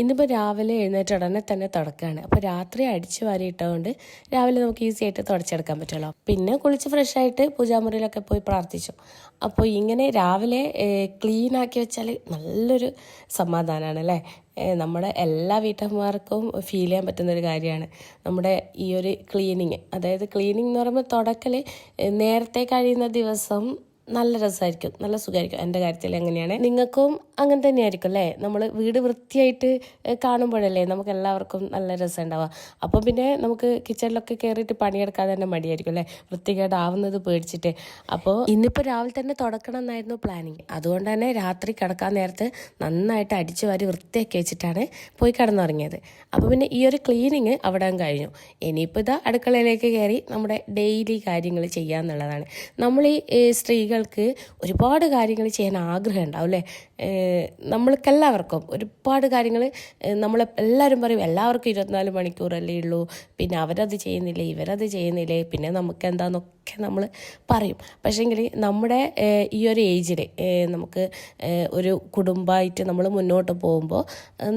ഇന്നിപ്പോൾ രാവിലെ എഴുന്നേറ്റ ഉടനെ തന്നെ തുടക്കുകയാണ് അപ്പോൾ രാത്രി അടിച്ച് വാരി ഇട്ടതുകൊണ്ട് രാവിലെ നമുക്ക് ഈസി ആയിട്ട് തുടച്ചെടുക്കാൻ പറ്റുമല്ലോ പിന്നെ കുളിച്ച് ഫ്രഷ് ആയിട്ട് പൂജാമുറിയിലൊക്കെ പോയി പ്രാർത്ഥിച്ചു. അപ്പോൾ ഇങ്ങനെ രാവിലെ ക്ലീൻ ആക്കി വെച്ചാൽ നല്ലൊരു സമാധാനമാണ് അല്ലേ? നമ്മുടെ എല്ലാ വീട്ടമ്മമാർക്കും ഫീൽ ചെയ്യാൻ പറ്റുന്ന ഒരു കാര്യമാണ്. നമ്മുടെ ഈ ഒരു ക്ലീനിങ് അതായത് ക്ലീനിങ് എന്ന് പറയുമ്പോൾ തുടക്കൽ നേരത്തെ കഴിയുന്ന ദിവസം നല്ല രസമായിരിക്കും നല്ല സുഖമായിരിക്കും. എന്റെ കാര്യത്തിൽ അങ്ങനെയാണ് നിങ്ങൾക്കും അങ്ങനെ തന്നെയായിരിക്കും അല്ലേ? നമ്മൾ വീട് വൃത്തിയായിട്ട് കാണുമ്പോഴല്ലേ നമുക്ക് എല്ലാവർക്കും നല്ല രസം ഉണ്ടാവുക. അപ്പം പിന്നെ നമുക്ക് കിച്ചണിലൊക്കെ കയറിയിട്ട് പണിയെടുക്കാതെ തന്നെ മടിയായിരിക്കും അല്ലേ? വൃത്തികേടാവുന്നത് പേടിച്ചിട്ട്. അപ്പോൾ ഇന്നിപ്പോൾ രാവിലെ തന്നെ തുടക്കണം എന്നായിരുന്നു പ്ലാനിങ് അതുകൊണ്ട് തന്നെ രാത്രി കിടക്കാൻ നേരത്ത് നന്നായിട്ട് അടിച്ചു വാരി വൃത്തിയാക്കി വെച്ചിട്ടാണ് പോയി കിടന്നുറങ്ങിയത്. അപ്പോൾ പിന്നെ ഈ ഒരു ക്ലീനിങ് അവിടെ കഴിഞ്ഞു. ഇനിയിപ്പോൾ ഇതാ അടുക്കളയിലേക്ക് കയറി നമ്മുടെ ഡെയിലി കാര്യങ്ങൾ ചെയ്യാന്നുള്ളതാണ്. നമ്മൾ ഈ ഏഹ്, സ്ത്രീകൾക്ക് ഒരുപാട് കാര്യങ്ങൾ ചെയ്യാൻ ആഗ്രഹം ഉണ്ടാവും അല്ലേ? നമ്മൾക്കെല്ലാവർക്കും ഒരുപാട് കാര്യങ്ങൾ നമ്മൾ എല്ലാവരും പറയും എല്ലാവർക്കും ഇരുപത്തിനാല് മണിക്കൂറല്ലേ ഉള്ളൂ. പിന്നെ അവരത് ചെയ്യുന്നില്ലേ ഇവരത് ചെയ്യുന്നില്ലേ പിന്നെ നമുക്ക് എന്താന്നൊക്കെ നമ്മൾ പറയും. പക്ഷേങ്കിൽ നമ്മുടെ ഈ ഒരു ഏജിൽ നമുക്ക് ഒരു കുടുംബമായിട്ട് നമ്മൾ മുന്നോട്ട് പോകുമ്പോൾ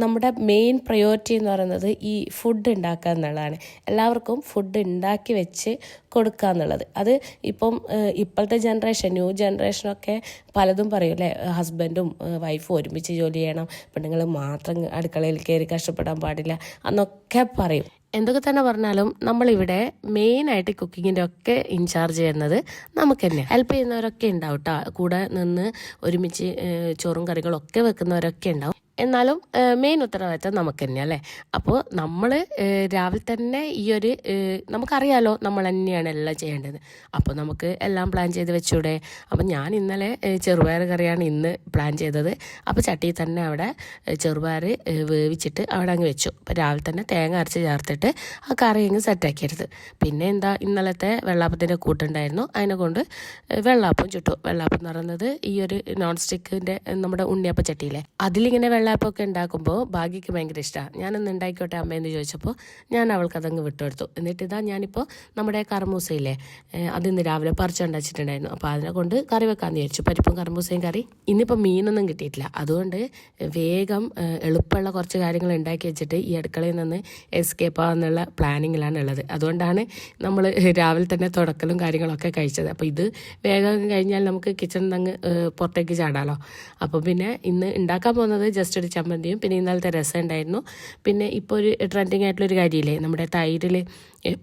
നമ്മുടെ മെയിൻ പ്രയോറിറ്റി എന്ന് പറയുന്നത് ഈ ഫുഡ് ഉണ്ടാക്കുക എന്നുള്ളതാണ്. എല്ലാവർക്കും ഫുഡ് ഉണ്ടാക്കി വെച്ച് കൊടുക്കുക എന്നുള്ളത്. അത് ഇപ്പം ഇപ്പോഴത്തെ ജനറേഷൻ ന്യൂ ജനറേഷനൊക്കെ പലതും പറയും അല്ലേ? ഹസ്ബൻഡും വൈഫും ഒരുമിച്ച് ജോലി ചെയ്യണം. പെണ്ണുങ്ങൾ മാത്രം അടുക്കളയിൽ കയറി കഷ്ടപ്പെടാൻ പാടില്ല എന്നൊക്കെ പറയും. എന്തൊക്കെ തന്നെ പറഞ്ഞാലും നമ്മളിവിടെ മെയിനായിട്ട് കുക്കിങ്ങിന്റെ ഒക്കെ ഇൻചാർജ് ചെയ്യുന്നത് നമുക്ക് തന്നെ ഹെൽപ്പ് ചെയ്യുന്നവരൊക്കെ ഉണ്ടാവും കേട്ടോ കൂടെ നിന്ന് ഒരുമിച്ച് ചോറും കറികളൊക്കെ വെക്കുന്നവരൊക്കെ ഉണ്ടാവും. എന്നാലും മെയിൻ ഉത്തരവാദിത്തം നമുക്ക് തന്നെ അല്ലേ അപ്പോൾ നമ്മൾ രാവിലെ തന്നെ ഈ ഒരു നമുക്കറിയാലോ നമ്മൾ തന്നെയാണ് എല്ലാം ചെയ്യേണ്ടത്. അപ്പോൾ നമുക്ക് എല്ലാം പ്ലാൻ ചെയ്ത് വെച്ചൂടെ? അപ്പോൾ ഞാൻ ഇന്നലെ ചെറുപയർ കറിയാണ് ഇന്ന് പ്ലാൻ ചെയ്തത്. അപ്പോൾ ചട്ടി തന്നെ അവിടെ ചെറുപയർ വേവിച്ചിട്ട് അവിടെ അങ്ങ് വെച്ചു. അപ്പോൾ രാവിലെ തന്നെ തേങ്ങ അരച്ച് ചേർത്തിട്ട് ആ കറി അങ്ങ് സെറ്റാക്കിയെടുത്ത് പിന്നെ എന്താ ഇന്നലത്തെ വെള്ളാപ്പത്തിന്റെ കൂട്ടുണ്ടായിരുന്നു അതിനെ കൊണ്ട് വെള്ളാപ്പം ചുട്ടു. വെള്ളാപ്പം എന്ന് പറയുന്നത് ഈ ഒരു നോൺ സ്റ്റിക്കിന്റെ നമ്മുടെ ഉണ്ണിയപ്പ ചട്ടിയിലെ അതിലിങ്ങനെ വെള്ളാപ്പമൊക്കെ ഉണ്ടാക്കുമ്പോൾ ഭാഗ്യയ്ക്ക് ഭയങ്കര ഇഷ്ടമാണ് ഞാനൊന്ന് ഉണ്ടായിക്കോട്ടെ അമ്മയെന്ന് ചോദിച്ചപ്പോൾ ഞാൻ അവൾക്ക് അതങ്ങ് വിട്ടുകൊടുത്തു. എന്നിട്ട് ഇതാ ഞാനിപ്പോൾ നമ്മുടെ കർമൂസയില്ലേ അത് അതിന്ന് രാവിലെ പറിച്ചുണ്ടാച്ചിട്ടുണ്ടായിരുന്നു അപ്പോൾ അതിനെ കൊണ്ട് കറി വെക്കാമെന്ന് വിചാരിച്ചു. പരിപ്പും കർമൂസയും കറി. ഇന്നിപ്പോൾ മീനൊന്നും കിട്ടിയിട്ടില്ല. അതുകൊണ്ട് വേഗം എളുപ്പമുള്ള കുറച്ച് കാര്യങ്ങൾ ഉണ്ടാക്കി വെച്ചിട്ട് ഈ അടുക്കളയിൽ നിന്ന് എസ്കേപ്പ് ആവാന്നുള്ള പ്ലാനിങ്ങിലാണ് ഉള്ളത്. അതുകൊണ്ടാണ് നമ്മൾ രാവിലെ തന്നെ തുടക്കലും കാര്യങ്ങളൊക്കെ കഴിച്ചത്. അപ്പോൾ ഇത് വേഗം കഴിഞ്ഞാൽ നമുക്ക് കിച്ചണിൽ നിന്ന് പുറത്തേക്ക് ചാടാലോ. അപ്പോൾ പിന്നെ ഇന്ന് ഉണ്ടാക്കാൻ പോകുന്നത് ജസ്റ്റ് ഒരു ചമ്മന്തിയും പിന്നെ ഇന്നലത്തെ രസം ഉണ്ടായിരുന്നു. പിന്നെ ഇപ്പോൾ ഒരു ട്രെൻഡിങ് ആയിട്ടുള്ളൊരു കാര്യമില്ലേ? നമ്മുടെ തൈരിൽ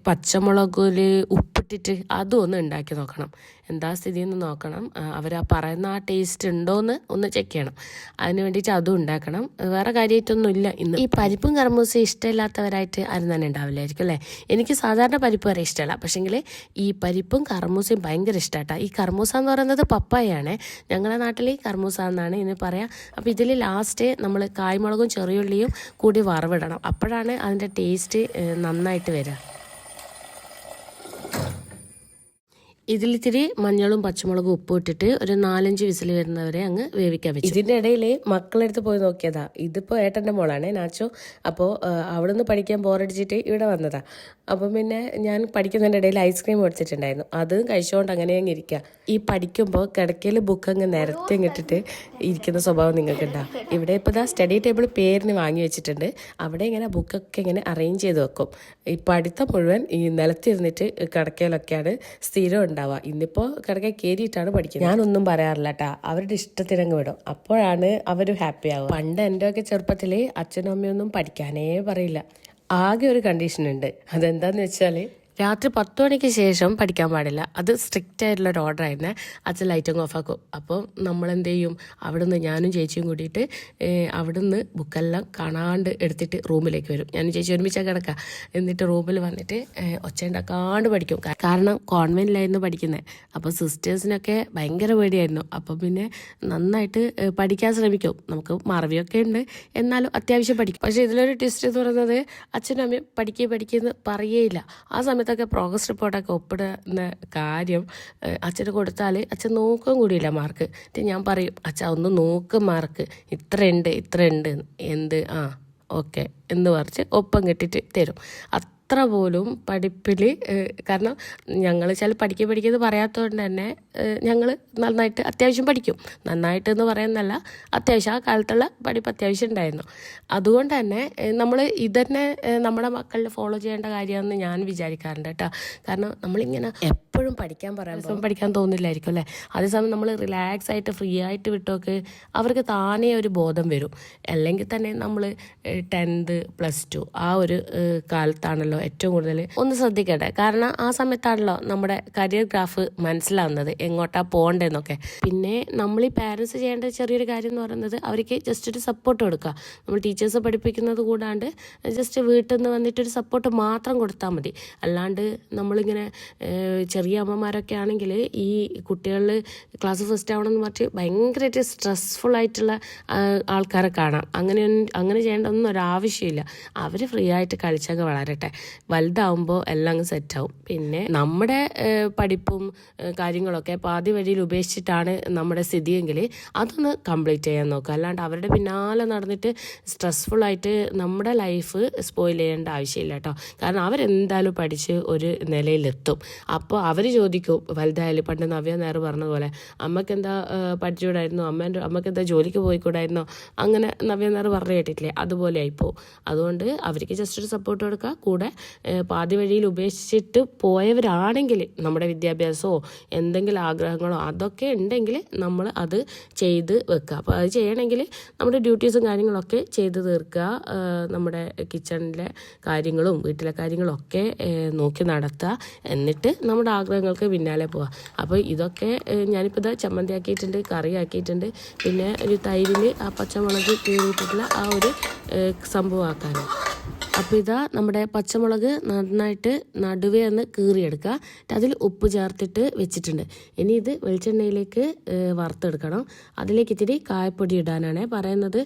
പച്ചമുളകിൽ ഉപ്പിട്ടിട്ട് അതും ഒന്ന് ഉണ്ടാക്കി നോക്കണം. എന്താ സ്ഥിതി എന്ന് നോക്കണം അവർ ആ പറയുന്ന ആ ടേസ്റ്റ് ഉണ്ടോയെന്ന് ഒന്ന് ചെക്ക് ചെയ്യണം. അതിന് വേണ്ടിയിട്ട് അതും ഉണ്ടാക്കണം. വേറെ കാര്യമായിട്ടൊന്നും ഇല്ല. ഇന്ന് ഈ പരിപ്പും കർമ്മൂസും ഇഷ്ടമില്ലാത്തവരായിട്ട് ആരും തന്നെ ഉണ്ടാവില്ലായിരിക്കും അല്ലേ? എനിക്ക് സാധാരണ പരിപ്പ് വരെ ഇഷ്ടമല്ല. പക്ഷേങ്കിൽ ഈ പരിപ്പും കർമ്മൂസയും ഭയങ്കര ഇഷ്ടമാട്ടാ ഈ കർമ്മൂസ എന്ന് പറയുന്നത് പപ്പായാണ്. ഞങ്ങളുടെ നാട്ടിൽ കർമ്മൂസ എന്നാണ് ഇന്ന് പറയാം. അപ്പോൾ ഇതിൽ ലാസ്റ്റ് നമ്മൾ കായ്മുളകും ചെറിയുള്ളിയും കൂടി വറവിടണം. അപ്പോഴാണ് അതിന്റെ ടേസ്റ്റ് നന്നായിട്ട് വരിക ഇതിലിത്തിരി മഞ്ഞളും പച്ചമുളകും ഉപ്പും ഇട്ടിട്ട് ഒരു നാലഞ്ച് വിസിൽ വരുന്നവരെ അങ്ങ് വേവിക്കാൻ വെച്ചു. ഇതിന്റെ ഇടയിൽ മക്കളെടുത്ത് പോയി നോക്കിയതാ. ഇതിപ്പോ ഏട്ടന്റെ മോളാണ് നാച്ചോ. അപ്പോൾ അവിടെ നിന്ന് പഠിക്കാൻ ബോറടിച്ചിട്ട് ഇവിടെ വന്നതാ. അപ്പം പിന്നെ ഞാൻ പഠിക്കുന്നതിന്റെ ഇടയിൽ ഐസ്ക്രീം മേടിച്ചിട്ടുണ്ടായിരുന്നു. അതും കഴിച്ചുകൊണ്ട് അങ്ങനെ അങ്ങ് ഇരിക്കുക ഈ പഠിക്കുമ്പോൾ കിടക്കയിൽ ബുക്ക് അങ്ങ് നിരത്തി ഇട്ടിട്ട് ഇരിക്കുന്ന സ്വഭാവം നിങ്ങൾക്ക് ഉണ്ടാവും ഇവിടെ ഇപ്പോൾ ദാ സ്റ്റഡി ടേബിൾ പേരിന് വാങ്ങി വെച്ചിട്ടുണ്ട്. അവിടെ ഇങ്ങനെ ബുക്കൊക്കെ ഇങ്ങനെ അറേഞ്ച് ചെയ്ത് വെക്കും. ഈ പഠിത്തം മുഴുവൻ ഈ നിലത്തിരുന്നിട്ട് കിടക്കയിലൊക്കെയാണ് സ്ഥിരം ഉണ്ടാവുക ഇന്നിപ്പോൾ കിടക്കെ കയറിയിട്ടാണ് പഠിക്കുന്നത്. ഞാനൊന്നും പറയാറില്ല കേട്ടാ അവരുടെ ഇഷ്ടത്തിനങ്ങ് വിടും. അപ്പോഴാണ് അവർ ഹാപ്പി ആവുക. പണ്ട് എന്റെ ഒക്കെ ചെറുപ്പത്തിൽ അച്ഛനും അമ്മയൊന്നും പഠിക്കാനേ പറയില്ല. ആകെ ഒരു കണ്ടീഷൻ ഉണ്ട്. അതെന്താന്ന് വെച്ചാൽ രാത്രി പത്ത് മണിക്ക് ശേഷം പഠിക്കാൻ പാടില്ല. അത് സ്ട്രിക്റ്റ് ആയിട്ടുള്ള ഒരു ഓർഡർ ആയിരുന്നേ. അച്ഛൻ ലൈറ്റ് ഓഫ് ആക്കും. അപ്പോൾ നമ്മൾ എന്ത് ചെയ്യും? അവിടുന്ന് ഞാനും ചേച്ചിയും കൂടിയിട്ട് അവിടുന്ന് ബുക്കെല്ലാം കാണാണ്ട് എടുത്തിട്ട് റൂമിലേക്ക് വരും. ഞാനും ചേച്ചി ഒരുമിച്ചാണ് കിടക്കുക എന്നിട്ട് റൂമിൽ വന്നിട്ട് ഒച്ച ഉണ്ടാക്കാണ്ട് പഠിക്കും. കാരണം കോൺവെന്റിലായിരുന്നു പഠിക്കുന്നത് അപ്പോൾ സിസ്റ്റേഴ്സിനൊക്കെ ഭയങ്കര പേടിയായിരുന്നു. അപ്പോൾ പിന്നെ നന്നായിട്ട് പഠിക്കാൻ ശ്രമിക്കും. നമുക്ക് മറവിയൊക്കെ ഉണ്ട്. എന്നാലും അത്യാവശ്യം പഠിക്കും. പക്ഷേ ഇതിലൊരു ട്വിസ്റ്റ് എന്ന് പറയുന്നത് അച്ഛനും അമ്മയും പഠിക്കുക പഠിക്കുന്ന പറയേയില്ല ആ സമയത്തൊക്കെ പ്രോഗ്രസ് റിപ്പോർട്ടൊക്കെ ഒപ്പിടുന്ന കാര്യം അച്ഛന് കൊടുത്താൽ അച്ഛൻ നോക്കാൻ കൂടിയില്ല മാർക്ക് ഞാൻ പറയും അച്ഛ ഒന്ന് നോക്ക് മാർക്ക് ഇത്രയുണ്ട് ഇത്രയുണ്ട്. എന്ത്? ആ ഓക്കെ എന്ന് പറഞ്ഞ് ഒപ്പം കെട്ടിട്ട് തരും. അത്ര പോലും പഠിപ്പിൽ കാരണം ഞങ്ങൾ ചില പഠിക്കുക പഠിക്കുന്നത് പറയാത്തതുകൊണ്ട് തന്നെ ഞങ്ങൾ നന്നായിട്ട് അത്യാവശ്യം പഠിക്കും. നന്നായിട്ട് എന്ന് പറയുന്നല്ല അത്യാവശ്യം ആ കാലത്തുള്ള പഠിപ്പ് അത്യാവശ്യം ഉണ്ടായിരുന്നു. അതുകൊണ്ട് തന്നെ നമ്മൾ ഇതന്നെ നമ്മുടെ മക്കളിൽ ഫോളോ ചെയ്യേണ്ട കാര്യമാണെന്ന് ഞാൻ വിചാരിക്കാറുണ്ട് കേട്ടോ. കാരണം നമ്മളിങ്ങനെ എപ്പോഴും പഠിക്കാൻ പറയാൻ പഠിക്കാൻ തോന്നില്ലായിരിക്കും അല്ലേ? അതേസമയം നമ്മൾ റിലാക്സ് ആയിട്ട് ഫ്രീ ആയിട്ട് വിട്ടോക്ക് അവർക്ക് താനേ ഒരു ബോധം വരും. അല്ലെങ്കിൽ തന്നെ നമ്മൾ ടെൻത്ത് പ്ലസ് ടു ആ ഒരു കാലത്താണല്ലോ ഏറ്റവും കൂടുതൽ ഒന്ന് ശ്രദ്ധിക്കട്ടെ കാരണം ആ സമയത്താണല്ലോ നമ്മുടെ കരിയർ ഗ്രാഫ് മനസ്സിലാവുന്നത്. എങ്ങോട്ടാ പോകേണ്ടതെന്നൊക്കെ. പിന്നെ നമ്മൾ ഈ പാരൻസ് ചെയ്യേണ്ട ചെറിയൊരു കാര്യം എന്ന് പറയുന്നത് അവർക്ക് ജസ്റ്റ് ഒരു സപ്പോർട്ട് കൊടുക്കുക. നമ്മൾ ടീച്ചേഴ്സ് പഠിപ്പിക്കുന്നത് കൂടാണ്ട് ജസ്റ്റ് വീട്ടിൽ നിന്ന് വന്നിട്ടൊരു സപ്പോർട്ട് മാത്രം കൊടുത്താൽ മതി. അല്ലാണ്ട് നമ്മളിങ്ങനെ ഏഹ്, ചെറിയ അമ്മമാരൊക്കെ ആണെങ്കിൽ ഈ കുട്ടികളിൽ ക്ലാസ് ഫസ്റ്റ് ആവണമെന്ന് പറഞ്ഞ് ഭയങ്കരമായിട്ട് സ്ട്രെസ്ഫുൾ ആയിട്ടുള്ള ആൾക്കാരെ കാണാം. അങ്ങനെ അങ്ങനെ ചെയ്യേണ്ട ഒന്നും ഒരാവശ്യമില്ല. അവർ ഫ്രീ ആയിട്ട് കളിച്ചൊക്കെ വളരട്ടെ. വലുതാവുമ്പോൾ എല്ലാം അങ്ങ് സെറ്റാവും പിന്നെ നമ്മുടെ പഠിപ്പും കാര്യങ്ങളൊക്കെ പാതി വഴിയിൽ ഉപേക്ഷിച്ചിട്ടാണ് നമ്മുടെ സ്ഥിതിയെങ്കിൽ അതൊന്ന് കംപ്ലീറ്റ് ചെയ്യാൻ നോക്കുക. അല്ലാണ്ട് അവരുടെ പിന്നാലെ നടന്നിട്ട് സ്ട്രെസ്ഫുൾ ആയിട്ട് നമ്മുടെ ലൈഫ് സ്പോയിൽ ചെയ്യേണ്ട ആവശ്യമില്ല കേട്ടോ. കാരണം അവരെന്തായാലും പഠിച്ച് ഒരു നിലയിലെത്തും. അപ്പോൾ അവർ ചോദിക്കും വലുതായാലും പണ്ട് നവ്യ നേർ പറഞ്ഞതുപോലെ അമ്മയ്ക്ക് എന്താ പഠിച്ചുകൂടായിരുന്നോ? അമ്മേന്റെ അമ്മയ്ക്ക് എന്താ ജോലിക്ക് പോയിക്കൂടായിരുന്നോ? അങ്ങനെ നവ്യ നേർ പറഞ്ഞു കേട്ടിട്ടില്ലേ? അതുപോലെ ആയിപ്പോ അതുകൊണ്ട് അവർക്ക് ജസ്റ്റ് ഒരു സപ്പോർട്ട് കൊടുക്കുക കൂടെ പാതി വഴിയിൽ ഉപേക്ഷിച്ചിട്ട് പോയവരാണെങ്കിൽ നമ്മുടെ വിദ്യാഭ്യാസമോ എന്തെങ്കിലും ആഗ്രഹങ്ങളോ അതൊക്കെ ഉണ്ടെങ്കിൽ നമ്മൾ അത് ചെയ്ത് വെക്കുക. അപ്പോൾ അത് ചെയ്യണമെങ്കിൽ നമ്മുടെ ഡ്യൂട്ടീസും കാര്യങ്ങളൊക്കെ ചെയ്ത് തീർക്കുക. നമ്മുടെ കിച്ചണിലെ കാര്യങ്ങളും വീട്ടിലെ കാര്യങ്ങളൊക്കെ നോക്കി നടത്തുക. എന്നിട്ട് നമ്മുടെ ആഗ്രഹങ്ങൾക്ക് പിന്നാലെ പോവാം. അപ്പോൾ ഇതൊക്കെ ഞാനിപ്പോൾ ഇത് ചമ്മന്തി ആക്കിയിട്ടുണ്ട് കറി ആക്കിയിട്ടുണ്ട് പിന്നെ ഒരു തൈരിൽ ആ പച്ചമുളക് കീറിയിട്ടുള്ള ആ ഒരു സംഭവമാക്കാൻ അപ്പോൾ ഇതാ നമ്മുടെ പച്ചമുളക് നന്നായിട്ട് നടുവേ ഒന്ന് കീറിയെടുക്കുക അതിൽ ഉപ്പ് ചേർത്തിട്ട് വെച്ചിട്ടുണ്ട്. ഇനി ഇത് വെളിച്ചെണ്ണയിലേക്ക് വറുത്തെടുക്കണം. അതിലേക്ക് ഇത്തിരി കായപ്പൊടി ഇടാനാണ് പറയുന്നത്.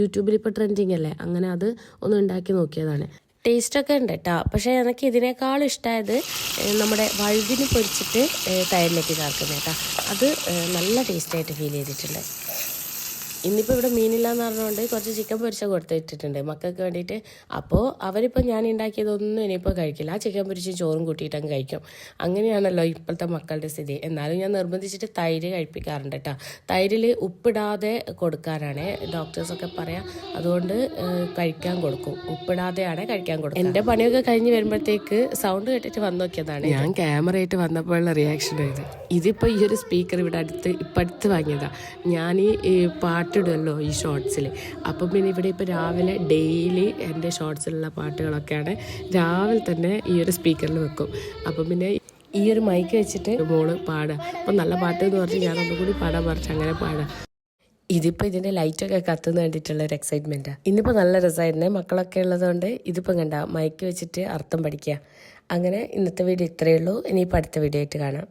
യൂട്യൂബിൽ ഇപ്പോൾ ട്രെൻഡിങ് അല്ലേ? അങ്ങനെ അത് ഒന്ന് ഉണ്ടാക്കി നോക്കിയതാണ്. ടേസ്റ്റൊക്കെ ഉണ്ട് കേട്ടോ പക്ഷേ എനിക്ക് ഇതിനേക്കാളും ഇഷ്ടമായത് നമ്മുടെ വഴുതിന് പൊരിച്ചിട്ട് തൈരിലേക്ക് ചേർക്കുന്നത് കേട്ടോ അത് നല്ല ടേസ്റ്റായിട്ട് ഫീൽ ചെയ്തിട്ടുണ്ട്. ഇന്നിപ്പോൾ ഇവിടെ മീനില്ല എന്ന് പറഞ്ഞുകൊണ്ട് കുറച്ച് ചിക്കൻ പൊരിച്ച കൊടുത്തിട്ടിട്ടുണ്ട്. മക്കൾക്ക് വേണ്ടിയിട്ട്. അപ്പോൾ അവരിപ്പോൾ ഞാൻ ഉണ്ടാക്കിയതൊന്നും ഇനിയിപ്പോൾ കഴിക്കില്ല. ആ ചിക്കൻ പൊരിച്ച് ചോറും കൂട്ടിയിട്ടങ്ങ് കഴിക്കും. അങ്ങനെയാണല്ലോ ഇപ്പോഴത്തെ മക്കളുടെ സ്ഥിതി. എന്നാലും ഞാൻ നിർബന്ധിച്ചിട്ട് തൈര് കഴിപ്പിക്കാറുണ്ട് കേട്ടോ തൈരിൽ ഉപ്പിടാതെ കൊടുക്കാനാണ് ഡോക്ടേഴ്സൊക്കെ പറയാം. അതുകൊണ്ട് കഴിക്കാൻ കൊടുക്കും. ഉപ്പിടാതെയാണ് കഴിക്കാൻ കൊടുക്കും. എന്റെ പണിയൊക്കെ കഴിഞ്ഞ് വരുമ്പോഴത്തേക്ക് സൗണ്ട് കേട്ടിട്ട് വന്നു നോക്കിയതാണ്. ഞാൻ ക്യാമറയായിട്ട് വന്നപ്പോഴുള്ള റിയാക്ഷൻ ഇത് ഇതിപ്പോൾ ഈ ഒരു സ്പീക്കർ ഇവിടെ അടുത്ത് ഇപ്പം അടുത്ത് വാങ്ങിയതാണ് ഞാൻ ഈ ഈ പാട്ടിടുമല്ലോ ഈ ഷോർട്സിൽ അപ്പം പിന്നെ ഇവിടെ ഇപ്പോൾ രാവിലെ ഡെയിലി എന്റെ ഷോർട്സിലുള്ള പാട്ടുകളൊക്കെയാണ് രാവിലെ തന്നെ ഈ ഒരു സ്പീക്കറിൽ വെക്കും. അപ്പം പിന്നെ ഈ ഒരു മൈക്ക് വെച്ചിട്ട് മോൾ പാടുക. അപ്പം നല്ല പാട്ട് എന്ന് പറഞ്ഞ് ഞാൻ ഒന്നുകൂടി പാടാൻ പറിച്ച് അങ്ങനെ പാടാം ഇതിപ്പോൾ ഇതിന്റെ ലൈറ്റൊക്കെ കത്തുന്ന വേണ്ടിയിട്ടുള്ള ഒരു എക്സൈറ്റ്മെന്റാണ് ഇന്നിപ്പോൾ നല്ല രസമായിരുന്നേ. മക്കളൊക്കെ ഉള്ളതുകൊണ്ട് ഇതിപ്പോൾ കണ്ട മൈക്ക് വെച്ചിട്ട് അർത്ഥം പഠിക്കുക. അങ്ങനെ ഇന്നത്തെ വീഡിയോ ഇത്രയേ ഉള്ളൂ. ഇനിയിപ്പോൾ അടുത്ത വീഡിയോ ആയിട്ട് കാണാം.